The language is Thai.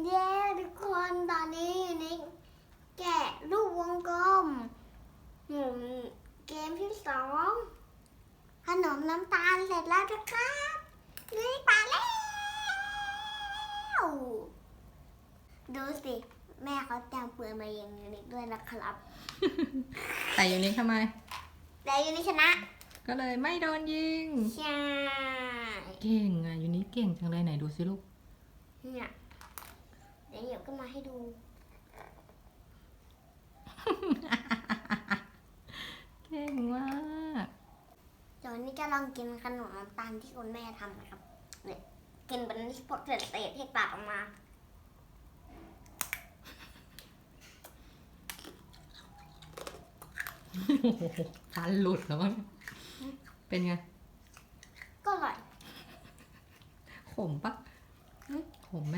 เย้ทุกคนตอนนี้นิกแกะลูกวงกลมหมุนเกมที่สองขนมน้ำตาลเสร็จแล้วนะครับนี่ปาแล้ว ดูสิ แม่เขาแต่งเปลือกมาอย่างนี้ด้วยนะครับแต่อยู่นี้ทำไม แต่ยูนิชนะ ก็เลยไม่โดนยิง ใช่ เก่งอะยูนี้เก่งจังเลยไหนดูสิลูกเนี่ยเดี๋ยวเดี๋ยว ก็มาให้ดู เก่งมากเดี๋ยวนี้จะลองกินขนมน้ำตาลที่คุณแม่ทำนะครับ เนี่ยกินเป็นพวกเศษเศษๆที่ตัดออกมาฟันหลุดแล้วมั้งเป็นไง ก็อร่อยขมปะหึขมไหม